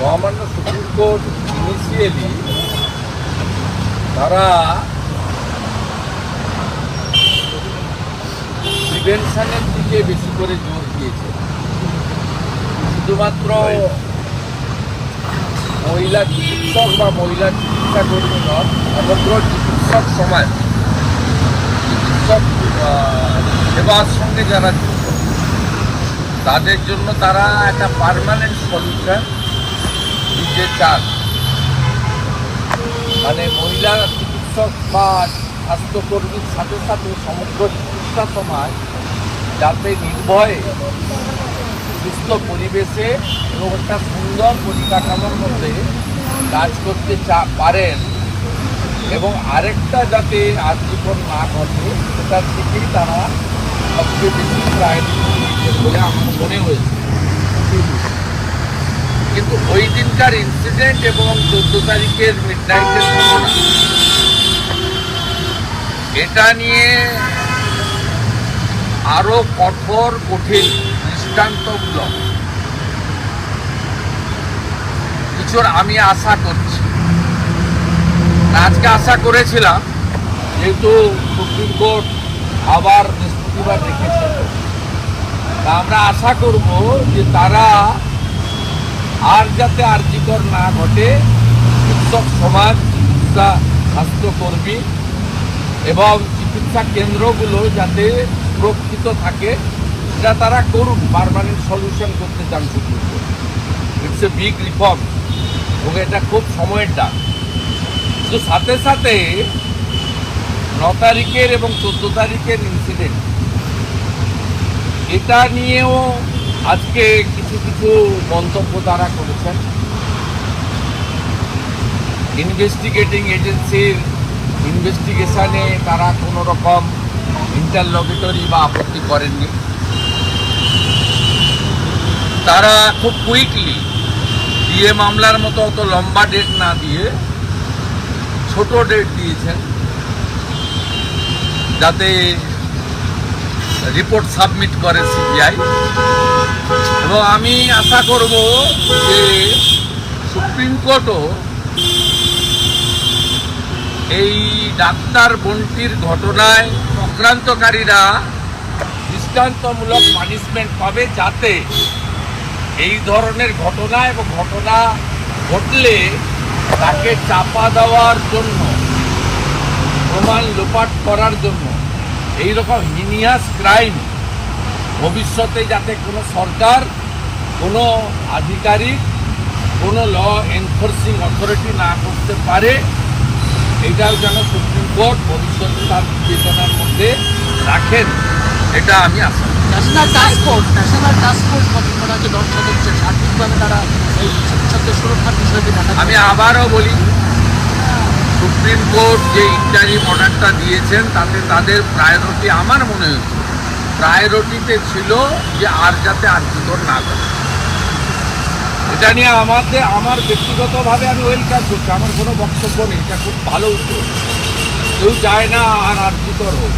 মহামান্য supreme court initially তারা প্রিভেনশনের দিকে বেশি করে জোর দিয়েছে। শুধুমাত্র মহিলা চিকিৎসক বা মহিলা চিকিৎসা কর্মী নন, সমগ্র চিকিৎসক সমাজ, চিকিৎসক সেবার সঙ্গে যারা যুক্ত, তাদের জন্য তারা একটা পার্মানেন্ট সলিউশন দিতে চান। মানে মহিলা চিকিৎসক বা স্বাস্থ্যকর্মীর সাথে সাথে সমগ্র চিকিৎসা সমাজ যাতে নির্ভয়ে, সুস্থ পরিবেশে এবং একটা সুন্দর পরিকাঠামোর মধ্যে কাজ করতে চা, পারেন এবং আরেকটা যাতে আজীবন না ঘটে সেটার থেকেই তারা সবচেয়ে বেশি দিয়েছে বলে আমার মনে হয়েছে। কিন্তু ওই দিনকার ইনসিডেন্ট এবং চোদ্দ তারিখের মিড নাইটের ঘটনা। এটা নিয়ে আরও কঠোর, কঠিন, দৃষ্টান্তমূলক কিছুর আমি আশা করছি। আজকে আশা করেছিলাম, যেহেতু সুপ্রিম কোর্ট আবার বৃহস্পতিবার রেখেছে তা আমরা আশা করব যে তারা আর যাতে আর্যিকর না ঘটে চিকিৎসক সমাজ, চিকিৎসা স্বাস্থ্যকর্মী এবং চিকিৎসা কেন্দ্রগুলো যাতে সুরক্ষিত থাকে সেটা তারা করুন পারমানেন্ট সলিউশন করতে চান court it's a big reform এবং এটা খুব সময়ের ডাক। কিন্তু সাথে সাথে ন তারিখের এবং চোদ্দ তারিখের ইনসিডেন্ট এটা নিয়েও আজকে কিছু কিছু মন্তব্য তারা করেছেন। ইনভেস্টিগেটিং এজেন্সির ইনভেস্টিগেশনে তারা কোনো রকম ইন্টারলগেটরি বা আপত্তি করেননি। তারা খুব কুইকলি বিয়ে মামলার মতো অত লম্বা ডেট না দিয়ে ছোট ডেট দিয়েছেন। যাতে রিপোর্ট সাবমিট করে সিবিআই এবং আমি আশা করব যে সুপ্রিম কোর্টও এই ডাক্তার বন্টির ঘটনায় চক্রান্তকারীরা দৃষ্টান্তমূলক পানিশমেন্ট পাবে যাতে এই ধরনের ঘটনা এবং ঘটনা ঘটলে তাকে চাপা দেওয়ার জন্য, প্রমাণ লোপাট করার জন্য এই রকম হিনিয়াস ক্রাইম ভবিষ্যতে যাতে কোনো সরকার কোনো আধিকারিক কোনো ল এনফোর্সিং অথরিটি না করতে পারে এটাও যেন সুপ্রিম কোর্ট ভবিষ্যতে তার বিবেচনার মধ্যে রাখেন এটা আমি আশা করি। National task force national task force গঠন করা হয়েছে দশ সদস্যের সার্বিকভাবে তারা এই চিকিৎসকদের সুরক্ষার বিষয়টি দেখা আমি আবারও বলি সুপ্রিম কোর্ট যে ইন্টারিম অর্ডারটা দিয়েছেন, তাতে তাদের প্রায়োরিটি আমার মনে হয়েছে। প্রায়োরিটিতে ছিল যে আর যাতে আর আর্থিকর না করে এটা নিয়ে আমাদের আমার ব্যক্তিগতভাবে আমি ওয়েলকাম করছি। আমার কোনো বক্তব্য নেই। এটা খুব ভালো উদ্যোগ কেউ চায় না আর আর আর্থিকর হোক